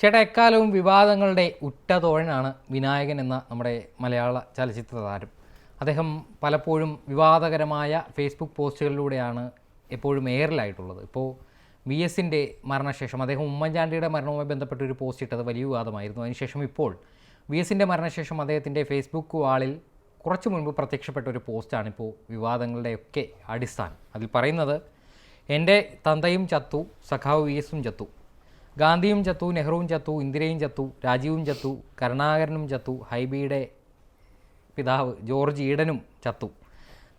ചേട്ടാ എക്കാലവും വിവാദങ്ങളുടെ ഉറ്റതോഴനാണ് വിനായകൻ എന്ന നമ്മുടെ മലയാള ചലച്ചിത്ര താരം. അദ്ദേഹം പലപ്പോഴും വിവാദകരമായ ഫേസ്ബുക്ക് പോസ്റ്റുകളിലൂടെയാണ് എപ്പോഴും എയറിലായിട്ടുള്ളത് ഇപ്പോൾ വി എസിന്റെ മരണശേഷം അദ്ദേഹം ഉമ്മൻചാണ്ടിയുടെ മരണവുമായി ബന്ധപ്പെട്ട ഒരു പോസ്റ്റ് ഇട്ടത് വലിയ വിവാദമായിരുന്നു. അതിനുശേഷം ഇപ്പോൾ വി എസിന്റെ മരണശേഷം അദ്ദേഹത്തിന്റെ ഫേസ്ബുക്ക് വാളിൽ കുറച്ച് മുൻപ് പ്രത്യക്ഷപ്പെട്ട ഒരു പോസ്റ്റാണ് ഇപ്പോൾ വിവാദങ്ങളുടെയൊക്കെ അടിസ്ഥാനം. അതിൽ പറയുന്നത് എന്റെ തന്തയും ചത്തു സഖാവ് വി എസും ചത്തു. ഗാന്ധിയും ചത്തു നെഹ്റുവും ചത്തു ഇന്ദിരയും ചത്തു രാജീവും ചത്തു കരുണാകരനും ചത്തു ഹൈബിയുടെ പിതാവ് ജോർജ് ഈഡനും ചത്തു.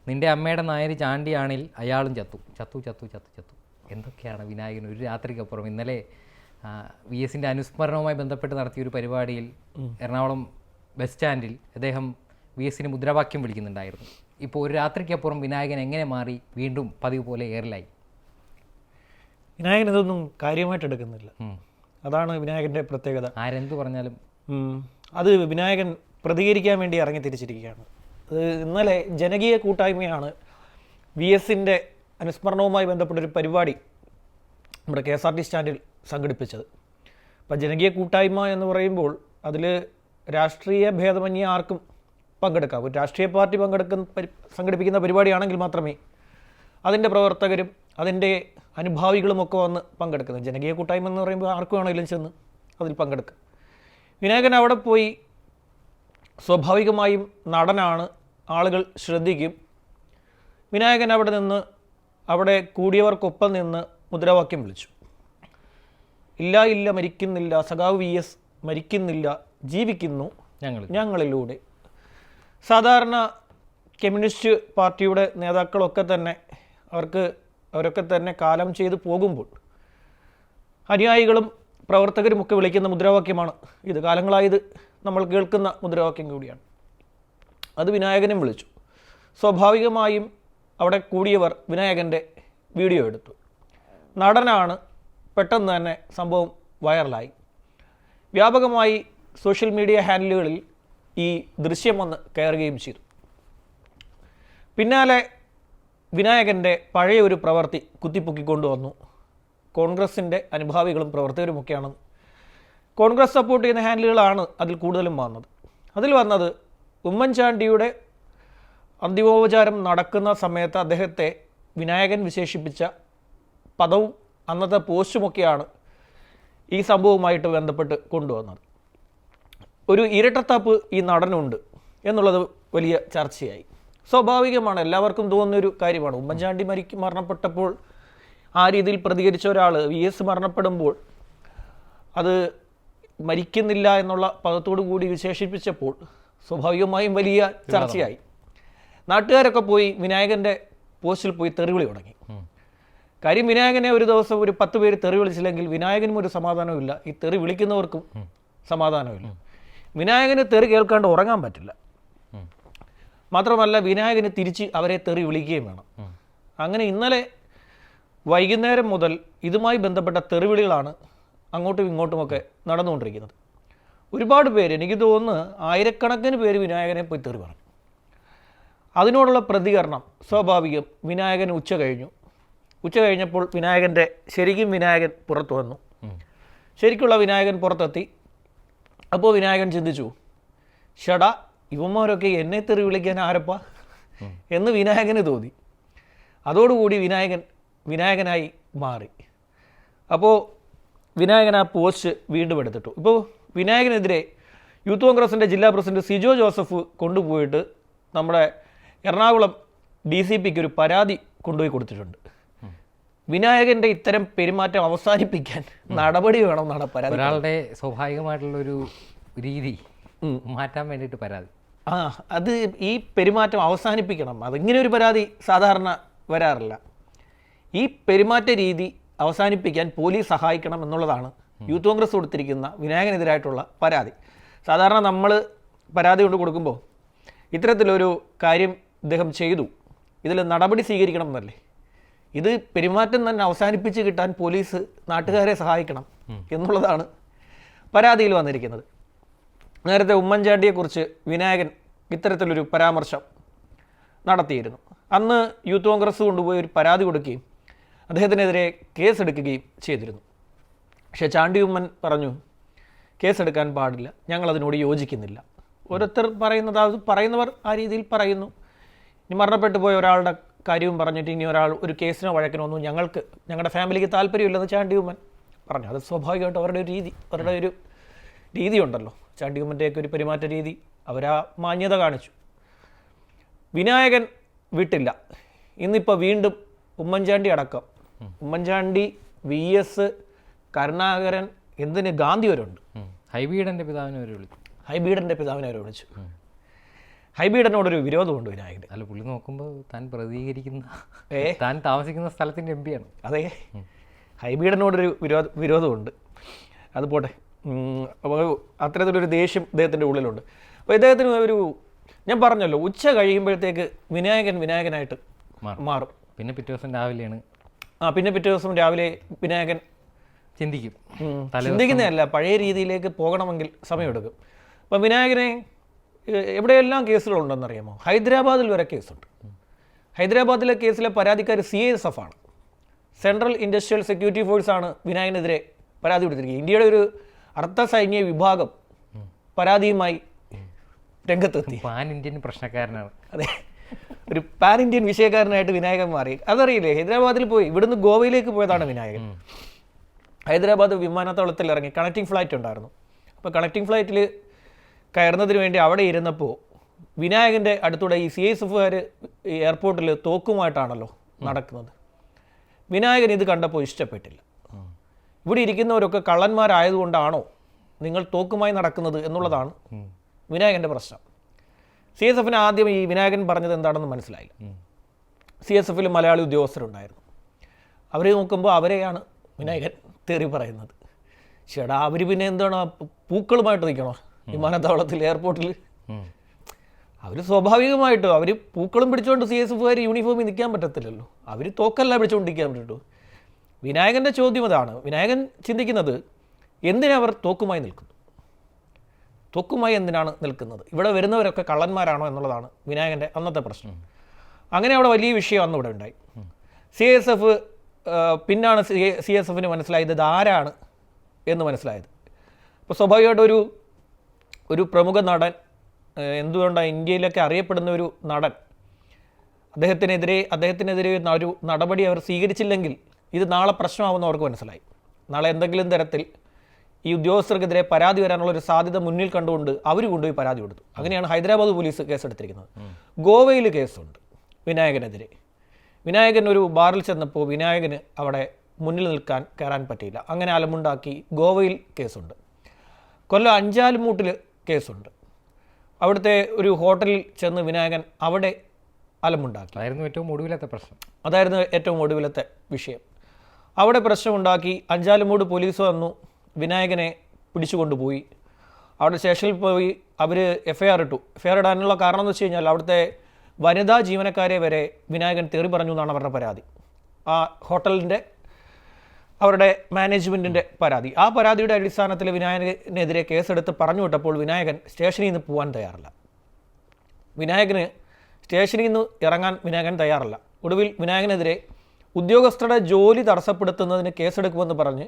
നിന്റെ അമ്മയുടെ നായര് ചാണ്ടിയാണിൽ അയാളും ചത്തു. ചത്തു ചത്തു ചത്തു ചത്തു. എന്തൊക്കെയാണ് വിനായകൻ? ഒരു രാത്രിക്കപ്പുറം ഇന്നലെ വി എസിന്റെ അനുസ്മരണവുമായി ബന്ധപ്പെട്ട് നടത്തിയ ഒരു പരിപാടിയിൽ എറണാകുളം ബസ് സ്റ്റാൻഡിൽ അദ്ദേഹം വി എസിന് മുദ്രാവാക്യം വിളിക്കുന്നുണ്ടായിരുന്നു. ഇപ്പോൾ ഒരു രാത്രിക്കപ്പുറം വിനായകൻ എങ്ങനെ മാറി? വീണ്ടും പതിവ് പോലെ എയറിലായി വിനായകൻ ഇതൊന്നും കാര്യമായിട്ട് എടുക്കുന്നില്ല. അതാണ് വിനായകന്റെ പ്രത്യേകത. ആരെന്ത് പറഞ്ഞാലും. അത് വിനായകൻ പ്രതികരിക്കാൻ വേണ്ടി ഇറങ്ങി തിരിച്ചിരിക്കുകയാണ്. അത് ഇന്നലെ ജനകീയ കൂട്ടായ്മയാണ് വി എസിന്റെ അനുസ്മരണവുമായി ബന്ധപ്പെട്ടൊരു പരിപാടി നമ്മുടെ കെ എസ് ആർ ടി സ്റ്റാൻഡിൽ സംഘടിപ്പിച്ചത്. അപ്പം ജനകീയ കൂട്ടായ്മ എന്ന് പറയുമ്പോൾ അതിൽ രാഷ്ട്രീയ ഭേദമന്യ ആർക്കും പങ്കെടുക്കാം. ഒരു രാഷ്ട്രീയ പാർട്ടി പങ്കെടുക്കുന്ന സംഘടിപ്പിക്കുന്ന പരിപാടിയാണെങ്കിൽ മാത്രമേ അതിന്റെ പ്രവർത്തകരും അതിന്റെ അനുഭാവികളുമൊക്കെ വന്ന് പങ്കെടുക്കുന്നത്. ജനകീയ കൂട്ടായ്മ എന്ന് പറയുമ്പോൾ ആർക്കും വേണമെങ്കിലും ചെന്ന് അതിൽ പങ്കെടുക്കുക വിനായകൻ അവിടെ പോയി സ്വാഭാവികമായും നടനാണ്. ആളുകൾ ശ്രദ്ധിക്കും. വിനായകൻ അവിടെ നിന്ന് അവിടെ കൂടിയവർക്കൊപ്പം നിന്ന് മുദ്രാവാക്യം വിളിച്ചു. ഇല്ല ഇല്ല മരിക്കുന്നില്ല. സഖാവ് വി എസ് മരിക്കുന്നില്ല. ജീവിക്കുന്നു ഞങ്ങൾ ഞങ്ങളിലൂടെ. സാധാരണ കമ്മ്യൂണിസ്റ്റ് പാർട്ടിയുടെ നേതാക്കളൊക്കെ തന്നെ അവർക്ക് അവരൊക്കെ തന്നെ കാലം ചെയ്ത് പോകുമ്പോൾ അനുയായികളും പ്രവർത്തകരുമൊക്കെ വിളിക്കുന്ന മുദ്രാവാക്യമാണ്. ഇത് കാലങ്ങളായത് നമ്മൾ കേൾക്കുന്ന മുദ്രാവാക്യം കൂടിയാണ്. അത് വിനായകനും വിളിച്ചു. സ്വാഭാവികമായും അവിടെ കൂടിയവർ വിനായകന്റെ വീഡിയോ എടുത്തു. നടനാണ് പെട്ടെന്ന് തന്നെ സംഭവം വൈറലായി. വ്യാപകമായി സോഷ്യൽ മീഡിയ ഹാൻഡിലുകളിൽ ഈ ദൃശ്യം വന്ന് കയറുകയും ചെയ്തു. പിന്നാലെ വിനായകന്റെ പഴയ ഒരു പ്രവൃത്തി കുത്തിപ്പൊക്കിക്കൊണ്ടുവന്നു കോൺഗ്രസിന്റെ അനുഭാവികളും പ്രവർത്തകരുമൊക്കെയാണ് കോൺഗ്രസ് സപ്പോർട്ട് ചെയ്യുന്ന ഹാൻഡിലുകളാണ് അതിൽ കൂടുതലും വന്നത്. അതിൽ വന്നത് ഉമ്മൻചാണ്ടിയുടെ അന്തിമോപചാരം നടക്കുന്ന സമയത്ത് അദ്ദേഹത്തെ വിനായകൻ വിശേഷിപ്പിച്ച പദവും അന്നത്തെ പോസ്റ്റുമൊക്കെയാണ് ഈ സംഭവവുമായിട്ട് ബന്ധപ്പെട്ട് കൊണ്ടുവന്നത്. ഒരു ഇരട്ടത്താപ്പ് ഈ നടനുണ്ട് എന്നുള്ളത് വലിയ ചർച്ചയായി. സ്വാഭാവികമാണ്. എല്ലാവർക്കും തോന്നുന്നൊരു കാര്യമാണ്. ഉമ്മൻചാണ്ടി മരിക്ക് മരണപ്പെട്ടപ്പോൾ ആ രീതിയിൽ പ്രതികരിച്ച ഒരാൾ വി എസ് മരണപ്പെടുമ്പോൾ അത് മരിക്കുന്നില്ല എന്നുള്ള പദത്തോടു കൂടി വിശേഷിപ്പിച്ചപ്പോൾ സ്വാഭാവികമായും വലിയ ചർച്ചയായി. നാട്ടുകാരൊക്കെ പോയി വിനായകന്റെ പോസ്റ്റിൽ പോയി തെറിവിളി തുടങ്ങി. കാര്യം വിനായകനെ ഒരു ദിവസം ഒരു പത്ത് പേര് തെറി വിളിച്ചില്ലെങ്കിൽ വിനായകനും ഒരു സമാധാനമില്ല ഈ തെറി വിളിക്കുന്നവർക്കും സമാധാനമില്ല വിനായകന് തെറി കേൾക്കാണ്ട് ഉറങ്ങാൻ പറ്റില്ല. മാത്രമല്ല വിനായകന് തിരിച്ച് അവരെ തെറി വിളിക്കുകയും വേണം. അങ്ങനെ ഇന്നലെ വൈകുന്നേരം മുതൽ ഇതുമായി ബന്ധപ്പെട്ട തെറിവിളികളാണ് അങ്ങോട്ടും ഇങ്ങോട്ടുമൊക്കെ നടന്നുകൊണ്ടിരിക്കുന്നത്. ഒരുപാട് പേര് എനിക്ക് തോന്നുന്നു ആയിരക്കണക്കിന് പേര് വിനായകനെ പോയി തെറി പറഞ്ഞു. അതിനോടുള്ള പ്രതികരണം സ്വാഭാവികം വിനായകൻ ഉച്ച കഴിഞ്ഞു. ഉച്ച കഴിഞ്ഞപ്പോൾ വിനായകന്റെ ശരിക്കും വിനായകൻ പുറത്തു വന്നു. ശരിക്കുള്ള വിനായകൻ പുറത്തെത്തി. അപ്പോൾ വിനായകൻ ചിന്തിച്ചു ഷടാ ഇവന്മാരൊക്കെ എന്നെ തെറി വിളിക്കാൻ ആരപ്പാ? എന്ന് വിനായകന് തോന്നി. അതോടുകൂടി വിനായകൻ വിനായകനായി മാറി. അപ്പോൾ വിനായകൻ ആ പോസ്റ്റ് വീണ്ടും എടുത്തിട്ടു. ഇപ്പോൾ വിനായകനെതിരെ യൂത്ത് കോൺഗ്രസിന്റെ ജില്ലാ പ്രസിഡന്റ് സിജോ ജോസഫ് കൊണ്ടുപോയിട്ട് നമ്മുടെ എറണാകുളം ഡി സി പിക്ക് ഒരു പരാതി കൊണ്ടുപോയി കൊടുത്തിട്ടുണ്ട്. വിനായകന്റെ ഇത്തരം പെരുമാറ്റം അവസാനിപ്പിക്കാൻ നടപടി വേണം എന്നാണ് പരാതി ഒരാളുടെ സ്വാഭാവികമായിട്ടുള്ളൊരു രീതി മാറ്റാൻ വേണ്ടിയിട്ട് പരാതി. ആ അത് ഈ പെരുമാറ്റം അവസാനിപ്പിക്കണം. അതിങ്ങനെ ഒരു പരാതി സാധാരണ വരാറില്ല. ഈ പെരുമാറ്റ രീതി അവസാനിപ്പിക്കാൻ പോലീസ് സഹായിക്കണം എന്നുള്ളതാണ് യൂത്ത് കോൺഗ്രസ് കൊടുത്തിരിക്കുന്ന വിനായകനെതിരായിട്ടുള്ള പരാതി. സാധാരണ നമ്മൾ പരാതി കൊണ്ട് കൊടുക്കുമ്പോൾ ഇത്തരത്തിലൊരു കാര്യം ഇദ്ദേഹം ചെയ്തു. ഇതിൽ നടപടി സ്വീകരിക്കണം എന്നല്ലേ? ഇത് പെരുമാറ്റം തന്നെ അവസാനിപ്പിച്ച് കിട്ടാൻ പോലീസ് നാട്ടുകാരെ സഹായിക്കണം എന്നുള്ളതാണ് പരാതിയിൽ വന്നിരിക്കുന്നത്. നേരത്തെ ഉമ്മൻചാണ്ടിയെക്കുറിച്ച് വിനായകൻ ഇത്തരത്തിലൊരു പരാമർശം നടത്തിയിരുന്നു. അന്ന് യൂത്ത് കോൺഗ്രസ് കൊണ്ടുപോയി ഒരു പരാതി കൊടുക്കുകയും അദ്ദേഹത്തിനെതിരെ കേസെടുക്കുകയും ചെയ്തിരുന്നു. പക്ഷേ ചാണ്ടി ഉമ്മൻ പറഞ്ഞു കേസെടുക്കാൻ പാടില്ല ഞങ്ങൾ അതിനോട് യോജിക്കുന്നില്ല. ഓരോരുത്തർ പറയുന്നത് അത് പറയുന്നവർ ആ രീതിയിൽ പറയുന്നു. ഇനി മരണപ്പെട്ടു പോയ ഒരാളുടെ കാര്യവും പറഞ്ഞിട്ട് ഇനി ഒരാൾ ഒരു കേസിനോ വഴക്കിനോ ഒന്നും ഞങ്ങൾക്ക് ഞങ്ങളുടെ ഫാമിലിക്ക് താല്പര്യമില്ലെന്ന് ചാണ്ടി ഉമ്മൻ പറഞ്ഞു. അത് സ്വാഭാവികമായിട്ട് അവരുടെ ഒരു രീതി അവരുടെ ഒരു രീതിയുണ്ടല്ലോ. ചാണ്ടി ഉമ്മന്റെയൊക്കെ ഒരു പെരുമാറ്റ രീതി അവരാ മാന്യത കാണിച്ചു. വിനായകൻ വിട്ടില്ല. ഇന്നിപ്പോൾ വീണ്ടും ഉമ്മൻചാണ്ടി അടക്കം. ഉമ്മൻചാണ്ടി വി എസ് കരുണാകരൻ എന്തിന് ഗാന്ധി വരെ ഉണ്ട്? ഉം. ഹൈബീഡന്റെ പിതാവിനെ വരെ വിളിച്ചു. ഹൈബീഡന്റെ പിതാവിനെ അവരെ വിളിച്ചു. ഹൈബീഡനോടൊരു വിരോധമുണ്ട് വിനായകൻ അല്ല പുള്ളി നോക്കുമ്പോൾ താൻ പ്രതികരിക്കുന്ന താൻ താമസിക്കുന്ന സ്ഥലത്തിന്റെ എം പിയാണ് അതെ. ഹൈബീഡനോടൊരു വിരോധ വിരോധമുണ്ട്. അത് പോട്ടെ അത്തരത്തിലൊരു ദേഷ്യം ഇദ്ദേഹത്തിന്റെ ഉള്ളിലുണ്ട്. അപ്പോൾ ഇദ്ദേഹത്തിന് ഒരു ഞാൻ പറഞ്ഞല്ലോ ഉച്ച കഴിയുമ്പോഴത്തേക്ക് വിനായകൻ വിനായകനായിട്ട് മാറും. പിന്നെ പിറ്റേ ദിവസം രാവിലെയാണ്. ആ പിന്നെ പിറ്റേ ദിവസം രാവിലെ വിനായകൻ ചിന്തിക്കും. ചിന്തിക്കുന്നതല്ല പഴയ രീതിയിലേക്ക് പോകണമെങ്കിൽ സമയമെടുക്കും. അപ്പം വിനായകനെ എവിടെയെല്ലാം കേസുകളുണ്ടെന്നറിയാമോ? ഹൈദരാബാദിൽ വരെ കേസുണ്ട്. ഹൈദരാബാദിലെ കേസിലെ പരാതിക്കാർ സി എസ് എഫ് ആണ്. സെൻട്രൽ ഇൻഡസ്ട്രിയൽ സെക്യൂരിറ്റി ഫോഴ്സാണ് വിനായകനെതിരെ പരാതി കൊടുത്തിരിക്കുന്നത്. ഇന്ത്യയുടെ ഒരു അർദ്ധ സൈന്യ വിഭാഗം പരാതിയുമായി രംഗത്തെത്തി. പാൻ ഇന്ത്യൻ പ്രശ്നക്കാരനാണ്. അതെ. ഒരു പാൻ ഇന്ത്യൻ വിഷയക്കാരനായിട്ട് വിനായകൻ മാറി. അതറിയില്ലേ ഹൈദരാബാദിൽ പോയി. ഇവിടുന്ന് ഗോവയിലേക്ക് പോയതാണ് വിനായകൻ. ഹൈദരാബാദ് വിമാനത്താവളത്തിൽ ഇറങ്ങി കണക്റ്റിംഗ് ഫ്ലൈറ്റ് ഉണ്ടായിരുന്നു. അപ്പോൾ കണക്റ്റിംഗ് ഫ്ലൈറ്റിൽ കയറുന്നതിന് വേണ്ടി അവിടെ ഇരുന്നപ്പോൾ വിനായകന്റെ അടുത്തൂടെ ഈ സി എസ് എഫുകാർ എയർപോർട്ടിൽ തോക്കുമായിട്ടാണല്ലോ നടക്കുന്നത്. വിനായകൻ ഇത് കണ്ടപ്പോൾ ഇഷ്ടപ്പെട്ടില്ല. ഇവിടെ ഇരിക്കുന്നവരൊക്കെ കള്ളന്മാരായതുകൊണ്ടാണോ നിങ്ങൾ തോക്കുമായി നടക്കുന്നത് എന്നുള്ളതാണ് വിനായകന്റെ പ്രശ്നം. സി എസ് എഫിന് ആദ്യം ഈ വിനായകൻ പറഞ്ഞത് എന്താണെന്ന് മനസ്സിലായില്ല. സി എസ് എഫിൽ മലയാളി ഉദ്യോഗസ്ഥരുണ്ടായിരുന്നു. അവരെ നോക്കുമ്പോൾ അവരെയാണ് വിനായകൻ തേറി പറയുന്നത്. ചേടാ അവർ പിന്നെ എന്താണ് പൂക്കളുമായിട്ട് നിൽക്കണോ? വിമാനത്താവളത്തിൽ എയർപോർട്ടിൽ. അവർ സ്വാഭാവികമായിട്ടും അവർ പൂക്കളും പിടിച്ചുകൊണ്ട് സി എസ് എഫുകാർ യൂണിഫോമിൽ നിൽക്കാൻ പറ്റത്തില്ലല്ലോ. അവർ തോക്കല്ല പിടിച്ചുകൊണ്ടിരിക്കാൻ പറ്റുള്ളൂ വിനായകന്റെ ചോദ്യം അതാണ്. വിനായകൻ ചിന്തിക്കുന്നത് എന്തിനവർ തോക്കുമായി നിൽക്കുന്നു? തോക്കുമായി എന്തിനാണ് നിൽക്കുന്നത്? ഇവിടെ വരുന്നവരൊക്കെ കള്ളന്മാരാണോ എന്നുള്ളതാണ് വിനായകന്റെ അന്നത്തെ പ്രശ്നം. അങ്ങനെ അവിടെ വലിയ വിഷയം അന്ന് ഇവിടെ ഉണ്ടായി. സി എസ് എഫ് പിന്നാണ് സി എസ് എഫിന് മനസ്സിലായത് ഇത് ആരാണ് എന്ന് മനസ്സിലായത്. അപ്പോൾ സ്വാഭാവികമായിട്ട് ഒരു ഒരു പ്രമുഖ നടൻ എന്തുകൊണ്ടാണ് ഇന്ത്യയിലൊക്കെ അറിയപ്പെടുന്ന ഒരു നടൻ അദ്ദേഹത്തിനെതിരെ അദ്ദേഹത്തിനെതിരെ ഒരു നടപടി അവർ സ്വീകരിച്ചില്ലെങ്കിൽ ഇത് നാളെ പ്രശ്നമാവുമെന്ന് അവർക്ക് മനസ്സിലായി. നാളെ എന്തെങ്കിലും തരത്തിൽ ഈ ഉദ്യോഗസ്ഥർക്കെതിരെ പരാതി വരാനുള്ള ഒരു സാധ്യത മുന്നിൽ കണ്ടുകൊണ്ട് അവർ കൊണ്ടുപോയി പരാതി കൊടുത്തു. അങ്ങനെയാണ് ഹൈദരാബാദ് പോലീസ് കേസെടുത്തിരിക്കുന്നത് ഗോവയിൽ കേസുണ്ട് വിനായകനെതിരെ. വിനായകൻ ഒരു ബാറിൽ ചെന്നപ്പോൾ വിനായകന് അവിടെ മുന്നിൽ നിൽക്കാൻ കയറാൻ പറ്റിയില്ല. അങ്ങനെ അലമുണ്ടാക്കി ഗോവയിൽ കേസുണ്ട്. കൊല്ലം അഞ്ചാലുമൂട്ടിൽ കേസുണ്ട്. അവിടുത്തെ ഒരു ഹോട്ടലിൽ ചെന്ന് വിനായകൻ അവിടെ അലമുണ്ടാക്കി. അതായിരുന്നു ഏറ്റവും ഒടുവിലത്തെ പ്രശ്നം. അതായിരുന്നു ഏറ്റവും ഒടുവിലത്തെ വിഷയം. അവിടെ പ്രശ്നമുണ്ടാക്കി അഞ്ചാലുമൂട് പോലീസ് വന്നു. വിനായകനെ പിടിച്ചുകൊണ്ടുപോയി. അവിടെ സ്റ്റേഷനിൽ പോയി അവർ എഫ് ഐ ആർ ഇട്ടു. എഫ് ഐ ആർ ഇടാനുള്ള കാരണം എന്ന് വെച്ച് കഴിഞ്ഞാൽ അവിടുത്തെ വനിതാ ജീവനക്കാരെ വരെ വിനായകൻ തെറി പറഞ്ഞു എന്നാണ് അവരുടെ പരാതി. ആ ഹോട്ടലിന്റെ അവരുടെ മാനേജ്മെന്റിന്റെ പരാതി. ആ പരാതിയുടെ അടിസ്ഥാനത്തിൽ വിനായകനെതിരെ കേസെടുത്ത് പറഞ്ഞു വിട്ടപ്പോൾ വിനായകൻ സ്റ്റേഷനിൽ നിന്ന് പോകാൻ തയ്യാറില്ല. വിനായകന് സ്റ്റേഷനിൽ നിന്ന് ഇറങ്ങാൻ വിനായകൻ തയ്യാറല്ല. ഒടുവിൽ വിനായകനെതിരെ ഉദ്യോഗസ്ഥരുടെ ജോലി തടസ്സപ്പെടുത്തുന്നതിന് കേസെടുക്കുമെന്ന് പറഞ്ഞ്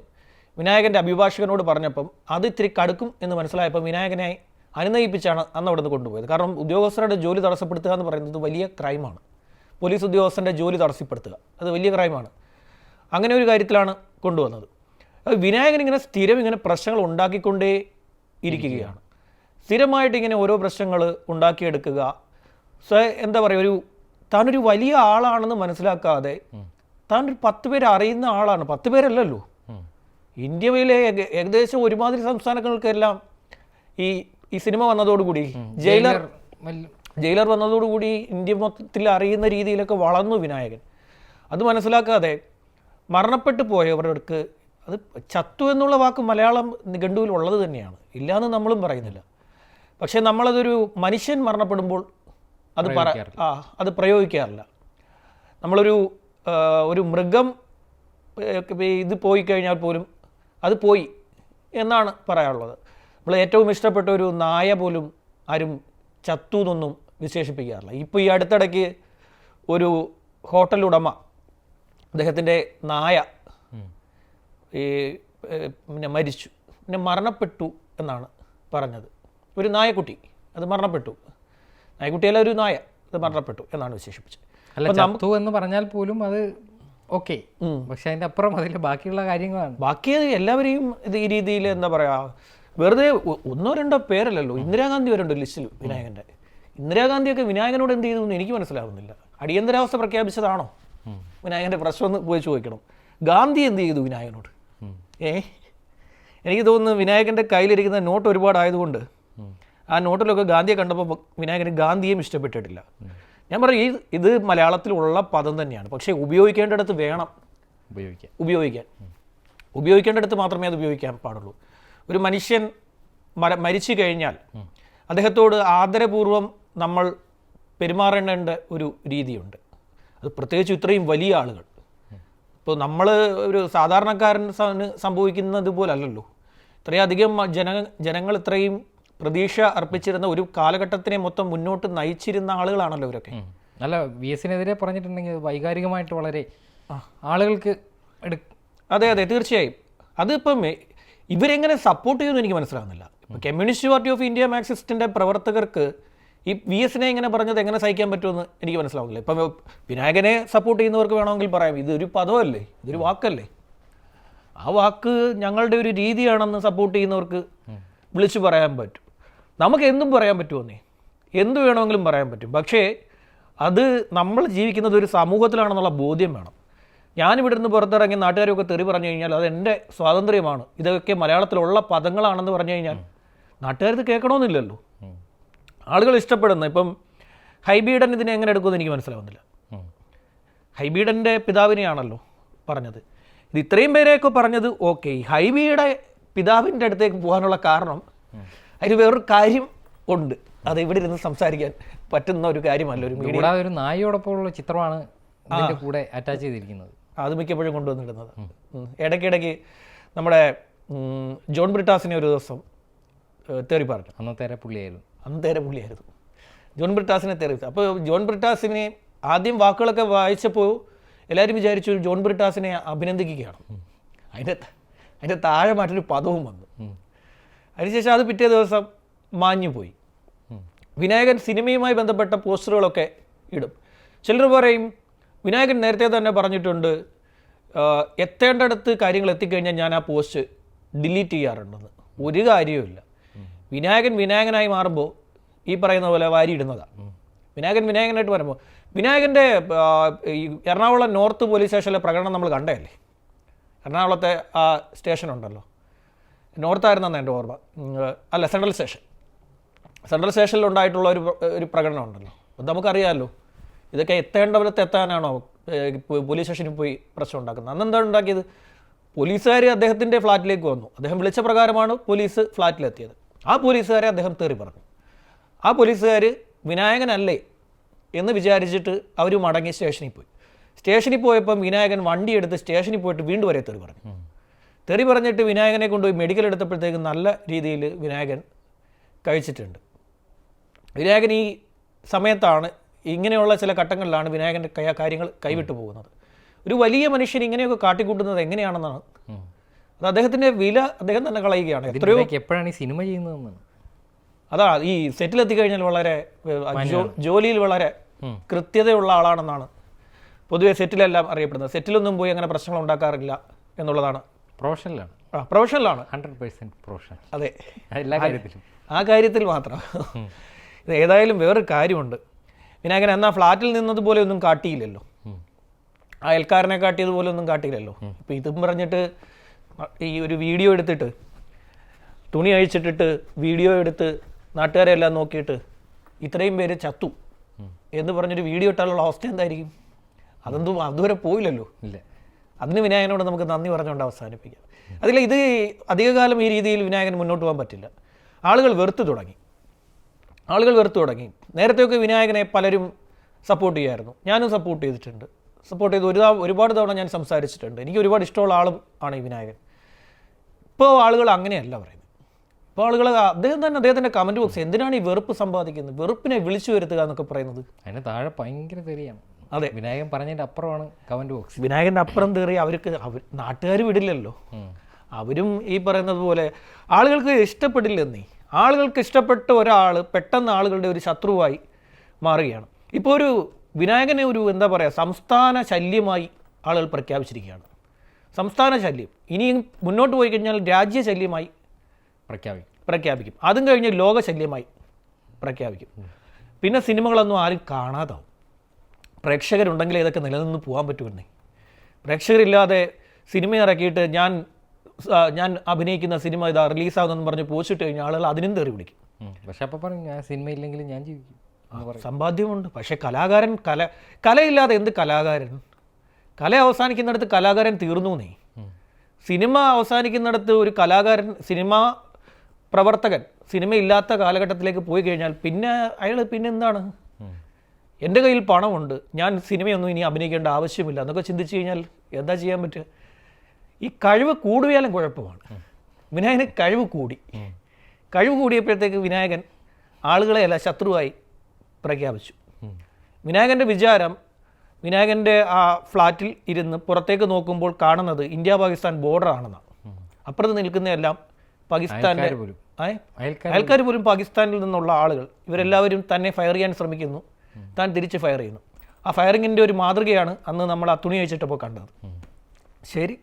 വിനായകന്റെ അഭിഭാഷകനോട് പറഞ്ഞപ്പം അത് ഇത്തിരി കടുക്കും എന്ന് മനസ്സിലായപ്പോൾ വിനായകനെ അനുനയിപ്പിച്ചാണ് അന്ന് അവിടെ നിന്ന് കൊണ്ടുപോയത്. കാരണം ഉദ്യോഗസ്ഥരുടെ ജോലി തടസ്സപ്പെടുത്തുക എന്ന് പറയുന്നത് വലിയ ക്രൈമാണ്. പോലീസ് ഉദ്യോഗസ്ഥന്റെ ജോലി തടസ്സപ്പെടുത്തുക അത് വലിയ ക്രൈമാണ്. അങ്ങനെ ഒരു കാര്യത്തിലാണ് കൊണ്ടുവന്നത്. വിനായകൻ ഇങ്ങനെ സ്ഥിരം ഇങ്ങനെ പ്രശ്നങ്ങൾ ഉണ്ടാക്കിക്കൊണ്ടേ ഇരിക്കുകയാണ്. സ്ഥിരമായിട്ട് ഇങ്ങനെ ഓരോ പ്രശ്നങ്ങൾ ഉണ്ടാക്കിയെടുക്കുക. എന്താ പറയുക ഒരു താനൊരു വലിയ ആളാണെന്ന് മനസ്സിലാക്കാതെ താൻ ഒരു പത്ത് പേര് അറിയുന്ന ആളാണ്. പത്ത് പേരല്ലല്ലോ. ഇന്ത്യയിലെ ഏക- ഏകദേശം ഒരുമാതിരി സംസ്ഥാനങ്ങൾക്കെല്ലാം ഈ ഈ സിനിമ വന്നതോടുകൂടി ജയിലർ ജയിലർ വന്നതോടുകൂടി ഇന്ത്യ മൊത്തത്തിൽ അറിയുന്ന രീതിയിലൊക്കെ വളർന്നു വിനായകൻ. അത് മനസ്സിലാക്കാതെ മരണപ്പെട്ടു പോയവർക്ക് അത് ചത്തു എന്നുള്ള വാക്ക് മലയാളം നിഘണ്ടുവിൽ ഉള്ളത് തന്നെയാണ്. ഇല്ലാന്ന് നമ്മളും പറയുന്നില്ല. പക്ഷേ നമ്മളതൊരു മനുഷ്യൻ മരണപ്പെടുമ്പോൾ അത് പറ ആ അത് പ്രയോഗിക്കാറില്ല. നമ്മളൊരു ഒരു മൃഗം ഇത് പോയി കഴിഞ്ഞാൽ പോലും അത് പോയി എന്നാണ് പറയാനുള്ളത്. നമ്മൾ ഏറ്റവും ഇഷ്ടപ്പെട്ട ഒരു നായ പോലും ആരും ചത്തു എന്നൊന്നും വിശേഷിപ്പിക്കാറില്ല. ഇപ്പോൾ ഈ അടുത്തിടയ്ക്ക് ഒരു ഹോട്ടൽ ഉടമ അദ്ദേഹത്തിന്റെ നായ ഈ പിന്നെ മരിച്ചു. പിന്നെ മരണപ്പെട്ടു എന്നാണ് പറഞ്ഞത്. ഒരു നായക്കുട്ടി അത് മരണപ്പെട്ടു. നായക്കുട്ടിയല്ല ഒരു നായ അത് മരണപ്പെട്ടു എന്നാണ് വിശേഷിപ്പിച്ചത്. അല്ല ചത്തു എന്ന് പറഞ്ഞാൽ പോലും അത് ഓക്കെ. പക്ഷെ അതിന്റെ അപ്പുറം അതിൽ ബാക്കിയുള്ള കാര്യങ്ങളാണ്. ബാക്കി എല്ലാവരെയും ഇത് ഈ രീതിയിൽ എന്താ പറയാ വെറുതെ ഒന്നോ രണ്ടോ പേരല്ലല്ലോ. ഇന്ദിരാഗാന്ധി വരെ ഉണ്ട് ലിസ്റ്റിൽ വിനായകന്റെ. ഇന്ദിരാഗാന്ധിയൊക്കെ വിനായകനോട് എന്ത് ചെയ്തു എന്ന് എനിക്ക് മനസ്സിലാവുന്നില്ല. അടിയന്തരാവസ്ഥ പ്രഖ്യാപിച്ചതാണോ? വിനായകന്റെ പ്രശ്നം ഒന്ന് പോയി ചോദിക്കണം. ഗാന്ധി എന്ത് ചെയ്തു വിനായകനോട്? ഏ? എനിക്ക് തോന്നുന്നു വിനായകന്റെ കയ്യിലിരിക്കുന്ന നോട്ട് ഒരുപാട് ആയതുകൊണ്ട് ആ നോട്ടിലൊക്കെ ഗാന്ധിയെ കണ്ടപ്പോൾ വിനായകന് ഗാന്ധിയും ഇഷ്ടപ്പെട്ടിട്ടില്ല. ഞാൻ പറയും ഈ ഇത് മലയാളത്തിലുള്ള പദം തന്നെയാണ്. പക്ഷേ ഉപയോഗിക്കേണ്ടിടത്ത് വേണം. ഉപയോഗിക്കാൻ. ഉപയോഗിക്കാൻ. ഉപയോഗിക്കേണ്ടിടത്ത് മാത്രമേ അത് ഉപയോഗിക്കാൻ പാടുള്ളൂ. ഒരു മനുഷ്യൻ മര മരിച്ചു കഴിഞ്ഞാൽ അദ്ദേഹത്തോട് ആദരപൂർവം നമ്മൾ പെരുമാറേണ്ട ഒരു രീതിയുണ്ട്. അത് പ്രത്യേകിച്ച് ഇത്രയും വലിയ ആളുകൾ. ഇപ്പോൾ നമ്മൾ ഒരു സാധാരണക്കാരൻ സ- സംഭവിക്കുന്നത് പോലല്ലോ ഇത്രയധികം ജന ജനങ്ങൾ ഇത്രയും പ്രതീക്ഷ അർപ്പിച്ചിരുന്ന ഒരു കാലഘട്ടത്തിനെ മൊത്തം മുന്നോട്ട് നയിച്ചിരുന്ന ആളുകളാണല്ലോ ഇവരൊക്കെ. അല്ല വി എസിനെതിരെ പറഞ്ഞിട്ടുണ്ടെങ്കിൽ വൈകാരികമായിട്ട് വളരെ ആളുകൾക്ക് അതെ അതെ തീർച്ചയായും. അതിപ്പം ഇവരെങ്ങനെ സപ്പോർട്ട് ചെയ്യുമെന്ന് എനിക്ക് മനസ്സിലാകുന്നില്ല ഇപ്പം കമ്മ്യൂണിസ്റ്റ് പാർട്ടി ഓഫ് ഇന്ത്യ മാർക്സിസ്റ്റിന്റെ പ്രവർത്തകർക്ക് ഈ വി എസിനെ എങ്ങനെ പറഞ്ഞത് എങ്ങനെ സഹിക്കാൻ പറ്റുമെന്ന് എനിക്ക് മനസ്സിലാവുന്നില്ല. ഇപ്പം വിനായകനെ സപ്പോർട്ട് ചെയ്യുന്നവർക്ക് വേണമെങ്കിൽ പറയാം ഇതൊരു പദമല്ലേ ഇതൊരു വാക്കല്ലേ? ആ വാക്ക് ഞങ്ങളുടെ ഒരു രീതിയാണെന്ന് സപ്പോർട്ട് ചെയ്യുന്നവർക്ക് വിളിച്ചു പറയാൻ പറ്റും. നമുക്ക് എന്തും പറയാൻ പറ്റുമെന്നേ. എന്ത് വേണമെങ്കിലും പറയാൻ പറ്റും. പക്ഷേ അത് നമ്മൾ ജീവിക്കുന്നത് ഒരു സമൂഹത്തിലാണെന്നുള്ള ബോധ്യം വേണം. ഞാനിവിടെ നിന്ന് പുറത്തിറങ്ങി നാട്ടുകാരൊക്കെ തെറി പറഞ്ഞു കഴിഞ്ഞാൽ അത് എന്റെ സ്വാതന്ത്ര്യമാണ്. ഇതൊക്കെ മലയാളത്തിലുള്ള പദങ്ങളാണെന്ന് പറഞ്ഞു കഴിഞ്ഞാൽ നാട്ടുകാരത് കേൾക്കണമെന്നില്ലല്ലോ. ആളുകൾ ഇഷ്ടപ്പെടുന്ന ഇപ്പം ഹൈബീഡൻ ഇതിനെ എങ്ങനെ എടുക്കുമെന്ന് എനിക്ക് മനസ്സിലാവുന്നില്ല. ഹൈബീഡന്റെ പിതാവിനെയാണല്ലോ പറഞ്ഞത്. ഇത് ഇത്രയും പേരെയൊക്കെ പറഞ്ഞത് ഓക്കെ. ഹൈബിയുടെ പിതാവിന്റെ അടുത്തേക്ക് പോകാനുള്ള കാരണം അതിന് വേറൊരു കാര്യം ഉണ്ട്. അത് ഇവിടെ ഇരുന്ന് സംസാരിക്കാൻ പറ്റുന്ന ഒരു കാര്യമല്ല ഒരു മീഡിയ. കൂടാതെ ഒരു നായയോടൊപ്പമുള്ള ചിത്രമാണ് ഇതിന്റെ കൂടെ അറ്റാച്ച് ചെയ്തിരിക്കുന്നത്. അത് മിക്കപ്പോഴും കൊണ്ടുവന്നിടുന്നത്. ഉം. ഇടയ്ക്കിടയ്ക്ക് നമ്മുടെ ഉം, ജോൺ ബ്രിട്ടാസിനെ ഒരു ദിവസം ഏഹ്, തെറി പറഞ്ഞു. അന്നത്തേരെ പുള്ളിയായിരുന്നു. അന്തേരെ പുള്ളിയായിരുന്നു. ജോൺ ബ്രിട്ടാസിനെ തേറി അപ്പോൾ ജോൺ ബ്രിട്ടാസിനെ ആദ്യം വാക്കുകളൊക്കെ വായിച്ചപ്പോൾ എല്ലാവരും വിചാരിച്ചു ജോൺ ബ്രിട്ടാസിനെ അഭിനന്ദിക്കുകയാണ്. അതിന്റെ അതിന്റെ താഴെ മറ്റൊരു പദവും വന്നു. അതിനുശേഷം അത് പിറ്റേ ദിവസം മാഞ്ഞു പോയി വിനായകൻ സിനിമയുമായി ബന്ധപ്പെട്ട പോസ്റ്ററുകളൊക്കെ ഇടും. ചിലർ പറയും വിനായകൻ നേരത്തെ തന്നെ പറഞ്ഞിട്ടുണ്ട് എത്തേണ്ടടുത്ത് കാര്യങ്ങൾ എത്തിക്കഴിഞ്ഞാൽ ഞാൻ ആ പോസ്റ്റ് ഡിലീറ്റ് ചെയ്യാറുണ്ടെന്ന്. ഒരു കാര്യവുമില്ല വിനായകൻ വിനായകനായി മാറുമ്പോൾ ഈ പറയുന്ന പോലെ വാരിയിടുന്നതാണ് വിനായകൻ വിനായകനായിട്ട് വരുമ്പോൾ വിനായകന്റെ ഈ എറണാകുളം നോർത്ത് പോലീസ് സ്റ്റേഷനിലെ പ്രകടനം നമ്മൾ കണ്ടതല്ലേ? എറണാകുളത്തെ ആ സ്റ്റേഷൻ ഉണ്ടല്ലോ നോർത്തായിരുന്നെന്ന് എന്റെ ഓർമ്മ. അല്ല സെൻട്രൽ സ്റ്റേഷൻ. സെൻട്രൽ സ്റ്റേഷനിൽ ഉണ്ടായിട്ടുള്ള ഒരു ഒരു പ്രകടനം ഉണ്ടല്ലോ. അത് നമുക്കറിയാമല്ലോ ഇതൊക്കെ എത്തേണ്ടവരത്ത് എത്താനാണോ പോലീസ് സ്റ്റേഷനിൽ പോയി പ്രശ്നം ഉണ്ടാക്കുന്നത്. അന്ന് എന്താണ് ഉണ്ടാക്കിയത്? പോലീസുകാർ അദ്ദേഹത്തിന്റെ ഫ്ലാറ്റിലേക്ക് വന്നു. അദ്ദേഹം വിളിച്ച പ്രകാരമാണ് പോലീസ് ഫ്ലാറ്റിലെത്തിയത്. ആ പോലീസുകാരെ അദ്ദേഹം തേറി പറഞ്ഞു. ആ പോലീസുകാർ വിനായകനല്ലേ എന്ന് വിചാരിച്ചിട്ട് അവർ മടങ്ങി സ്റ്റേഷനിൽ പോയി. സ്റ്റേഷനിൽ പോയപ്പം വിനായകൻ വണ്ടി എടുത്ത് സ്റ്റേഷനിൽ പോയിട്ട് വീണ്ടും വരെ തെറി പറഞ്ഞു. തെറി പറഞ്ഞിട്ട് വിനായകനെ കൊണ്ടുപോയി മെഡിക്കൽ എടുത്തപ്പോഴത്തേക്ക് നല്ല രീതിയിൽ വിനായകൻ കഴിച്ചിട്ടുണ്ട്. വിനായകൻ ഈ സമയത്താണ് ഇങ്ങനെയുള്ള ചില ഘട്ടങ്ങളിലാണ് വിനായകന്റെ കാര്യങ്ങൾ കൈവിട്ടു പോകുന്നത്. ഒരു വലിയ മനുഷ്യൻ ഇങ്ങനെയൊക്കെ കാട്ടിക്കൂട്ടുന്നത് എങ്ങനെയാണെന്നാണ്. അത് അദ്ദേഹത്തിന്റെ വില അദ്ദേഹം തന്നെ കളയുകയാണ്. എത്രയോ എപ്പോഴാണ് ഈ സിനിമ ചെയ്യുന്നതെന്നാണ് അതാ ഈ സെറ്റിലെത്തി കഴിഞ്ഞാൽ വളരെ ജോലിയിൽ വളരെ. കൃത്യതയുള്ള ആളാണെന്നാണ് പൊതുവെ സെറ്റിലെല്ലാം അറിയപ്പെടുന്നത്. സെറ്റിലൊന്നും പോയി അങ്ങനെ പ്രശ്നങ്ങൾ ഉണ്ടാക്കാറില്ല എന്നുള്ളതാണ് പ്രൊഫഷണലാണ് പ്രൊഫഷണലാണ് ഹൺഡ്രഡ് പേഴ്സെന്റ് പ്രൊഫഷണൽ അതെ. എല്ലാ കാര്യത്തിലും. ആ കാര്യത്തിൽ മാത്രം. ഇത് ഏതായാലും വേറൊരു കാര്യമുണ്ട്. വിനായകൻ എന്നാ ഫ്ലാറ്റിൽ നിന്നതുപോലെ ഒന്നും കാട്ടിയില്ലല്ലോ. ആ അയൽക്കാരനെ കാട്ടിയതുപോലെ ഒന്നും കാട്ടിയില്ലല്ലോ. ഇപ്പം ഇതും പറഞ്ഞിട്ട് ഈ ഒരു വീഡിയോ എടുത്തിട്ട് തുണി അഴിച്ചിട്ടിട്ട് വീഡിയോ എടുത്ത് നാട്ടുകാരെ എല്ലാം നോക്കിയിട്ട് ഇത്രയും പേര് ചത്തു എന്ന് പറഞ്ഞൊരു വീഡിയോ ഇട്ടാലുള്ള അവസ്ഥ എന്തായിരിക്കും? അതൊന്നും അതുവരെ പോയില്ലല്ലോ. ഇല്ല. അതിന് വിനായകനോട് നമുക്ക് നന്ദി പറഞ്ഞുകൊണ്ട് അവസാനിപ്പിക്കാം. അതിൽ ഇത് അധികകാലം ഈ രീതിയിൽ വിനായകൻ മുന്നോട്ട് പോകാൻ പറ്റില്ല. ആളുകൾ വെറുത്തു തുടങ്ങി. ആളുകൾ വെറുത്തു തുടങ്ങി. നേരത്തെയൊക്കെ വിനായകനെ പലരും സപ്പോർട്ട് ചെയ്യായിരുന്നു. ഞാനും സപ്പോർട്ട് ചെയ്തിട്ടുണ്ട്. സപ്പോർട്ട് ചെയ്ത് ഒരു ഒരുപാട് തവണ ഞാൻ സംസാരിച്ചിട്ടുണ്ട്. എനിക്ക് ഒരുപാട് ഇഷ്ടമുള്ള ആളും ആണ് ഈ വിനായകൻ. ഇപ്പോൾ ആളുകൾ അങ്ങനെയല്ല പറയുന്നത്. ഇപ്പോൾ ആളുകൾ അദ്ദേഹം തന്നെ അദ്ദേഹത്തിന്റെ കമന്റ് ബോക്സ് എന്തിനാണ് ഈ വെറുപ്പ് സമ്പാദിക്കുന്നത്? വെറുപ്പിനെ വിളിച്ചു വരുത്തുക എന്നൊക്കെ പറയുന്നത്? അതിന് താഴെ ഭയങ്കര തെറിയാണ് അതെ വിനായകൻ പറഞ്ഞതിന്റെ അപ്പുറമാണ് കമന്റ് ബോക്സ്. വിനായകന്റെ അപ്പുറം തീറി അവർക്ക് അവർ നാട്ടുകാർ വിടില്ലല്ലോ. അവരും ഈ പറയുന്നത് പോലെ ആളുകൾക്ക് ഇഷ്ടപ്പെടില്ലെന്നേ. ആളുകൾക്ക് ഇഷ്ടപ്പെട്ട ഒരാൾ പെട്ടെന്ന് ആളുകളുടെ ഒരു ശത്രുവായി മാറുകയാണ്. ഇപ്പോൾ ഒരു വിനായകനെ ഒരു എന്താ പറയുക സംസ്ഥാന ശല്യമായി ആളുകൾ പ്രഖ്യാപിച്ചിരിക്കുകയാണ്. സംസ്ഥാന ശല്യം. ഇനിയും മുന്നോട്ട് പോയി കഴിഞ്ഞാൽ രാജ്യ ശല്യമായി പ്രഖ്യാപിക്കും പ്രഖ്യാപിക്കും. അതും കഴിഞ്ഞ് ലോക ശല്യമായി പ്രഖ്യാപിക്കും. പിന്നെ സിനിമകളൊന്നും ആരും കാണാതാവും. പ്രേക്ഷകരുണ്ടെങ്കിൽ ഇതൊക്കെ നിലനിന്ന് പോകാൻ പറ്റുമെന്നേ. പ്രേക്ഷകരില്ലാതെ സിനിമ ഇറക്കിയിട്ട് ഞാൻ ഞാൻ അഭിനയിക്കുന്ന സിനിമ ഇതാ റിലീസാകുന്നെന്ന് പറഞ്ഞ് പോച്ചിട്ട് കഴിഞ്ഞാൽ ആളുകൾ അതിനും തെറി പിടിക്കും. പക്ഷെ അപ്പോൾ പറയും ഞാൻ സിനിമ ഇല്ലെങ്കിലും ഞാൻ ജീവിക്കും. സമ്പാദ്യമുണ്ട് പക്ഷേ കലാകാരൻ കല കലയില്ലാതെ എന്ത് കലാകാരൻ? കല അവസാനിക്കുന്നിടത്ത് കലാകാരൻ തീർന്നു നീ സിനിമ അവസാനിക്കുന്നിടത്ത് ഒരു കലാകാരൻ സിനിമ പ്രവർത്തകൻ സിനിമ ഇല്ലാത്ത കാലഘട്ടത്തിലേക്ക് പോയി കഴിഞ്ഞാൽ പിന്നെ അയാൾ പിന്നെ എന്താണ്. എന്റെ കയ്യിൽ പണമുണ്ട്. ഞാൻ സിനിമയൊന്നും ഇനി അഭിനയിക്കേണ്ട ആവശ്യമില്ല. എന്നൊക്കെ ചിന്തിച്ചു കഴിഞ്ഞാൽ എന്താ ചെയ്യാൻ പറ്റുക? ഈ കഴിവ് കൂടുകയാലും കുഴപ്പമാണ്. വിനായകന് കഴിവ് കൂടി. കഴിവ് കൂടിയപ്പോഴത്തേക്ക് വിനായകൻ ആളുകളെ അല്ല ശത്രുവായി പ്രഖ്യാപിച്ചു. വിനായകന്റെ വിചാരം വിനായകന്റെ ആ ഫ്ലാറ്റിൽ ഇരുന്ന് പുറത്തേക്ക് നോക്കുമ്പോൾ കാണുന്നത് ഇന്ത്യ പാകിസ്ഥാൻ ബോർഡർ ആണെന്നാണ്. അപ്പുറത്ത് നിൽക്കുന്നതെല്ലാം പാകിസ്ഥാന്റെ അയൽക്കാർ പോലും. പാകിസ്ഥാനിൽ നിന്നുള്ള ആളുകൾ. ഇവരെല്ലാവരും തന്നെ ഫയർ ചെയ്യാൻ ശ്രമിക്കുന്നു. താൻ തിരിച്ച് ഫയർ ചെയ്യുന്നു. ആ ഫയറിങ്ങിന്റെ ഒരു മാതൃകയാണ് അന്ന് നമ്മൾ ആ തുണി വെച്ചിട്ടപ്പോൾ കണ്ടത്. ശരി.